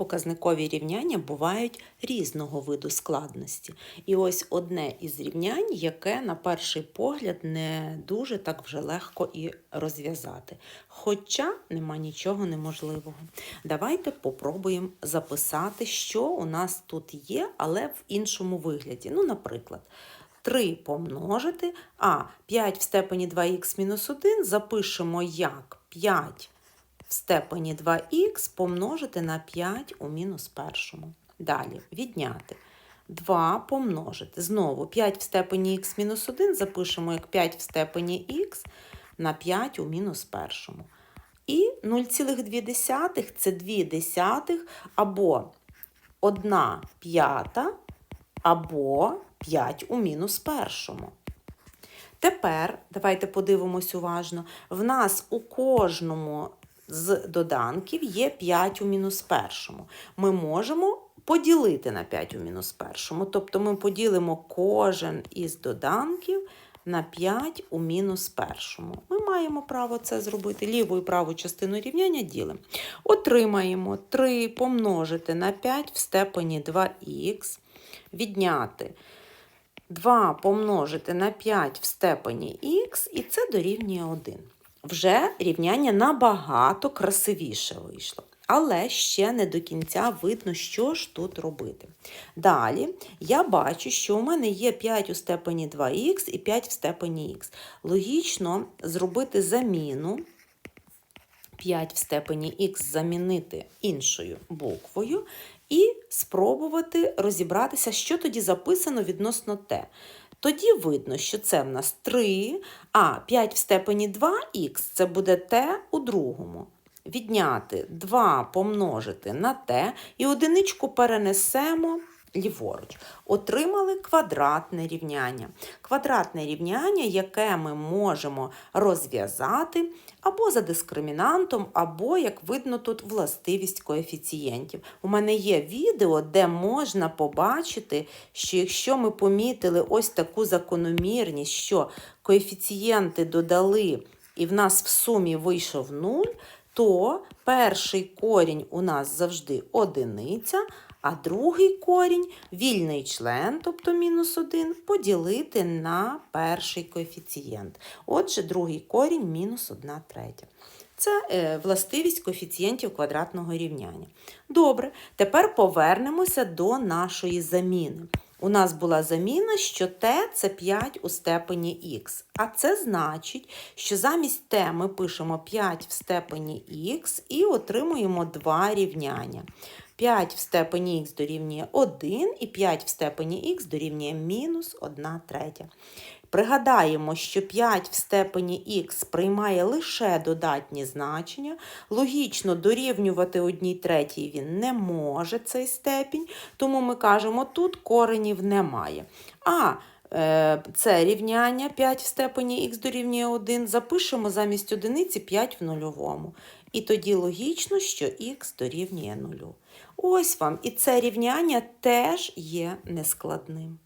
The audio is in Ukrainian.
показникові рівняння бувають різного виду складності. І ось одне із рівнянь, яке на перший погляд не дуже так вже легко і розв'язати. Хоча нема нічого неможливого. Давайте попробуємо записати, що у нас тут є, але в іншому вигляді. Ну, наприклад. 3 помножити, а 5 в степені 2х мінус 1 запишемо як 5 в степені 2х помножити на 5 у мінус першому. Далі відняти. 2 помножити. Знову 5 в степені х мінус 1 запишемо як 5 в степені х на 5 у мінус першому. І 0,2 це 2 десятих або 1 п'ята, або 5 у мінус першому. Тепер давайте подивимось уважно. В нас у кожному з доданків є 5 у мінус першому. Ми можемо поділити на 5 у мінус першому. Тобто ми поділимо кожен із доданків на 5 у мінус першому. Ми маємо право це зробити. Ліву і праву частину рівняння ділимо. Отримаємо 3 помножити на 5 в степені 2х, відняти 2 помножити на 5 в степені х, і це дорівнює 1. Вже рівняння набагато красивіше вийшло. Але ще не до кінця видно, що ж тут робити. Далі я бачу, що у мене є 5 у степені 2х і 5 в степені х. Логічно зробити заміну 5 в степені х замінити іншою буквою і спробувати розібратися, що тоді записано відносно t. Тоді видно, що це в нас 3, а 5 в степені 2х це буде t у другому. Відняти 2 помножити на t і одиничку перенесемо ліворуч. Отримали квадратне рівняння. Квадратне рівняння, яке ми можемо розв'язати або за дискримінантом, або, як видно, тут властивість коефіцієнтів. У мене є відео, де можна побачити, що якщо ми помітили ось таку закономірність, що коефіцієнти додали, і в нас в сумі вийшов 0, то перший корінь у нас завжди одиниця, а другий корінь вільний член, тобто мінус 1, поділити на перший коефіцієнт. Отже, другий корінь мінус 1 третя. Це е, властивість коефіцієнтів квадратного рівняння. Добре, тепер повернемося до нашої заміни. У нас була заміна, що t це 5 у степені х. А це значить, що замість t ми пишемо 5 в степені х і отримуємо два рівняння. 5 в степені х дорівнює 1 і 5 в степені х дорівнює мінус 1 третя. Пригадаємо, що 5 в степені х приймає лише додатні значення. Логічно дорівнювати 1 третій він не може цей степінь, тому ми кажемо, тут коренів немає. А це рівняння 5 в степені х дорівнює 1, запишемо замість одиниці 5 в нульовому. І тоді логічно, що х дорівнює 0. Ось вам. І це рівняння теж є нескладним.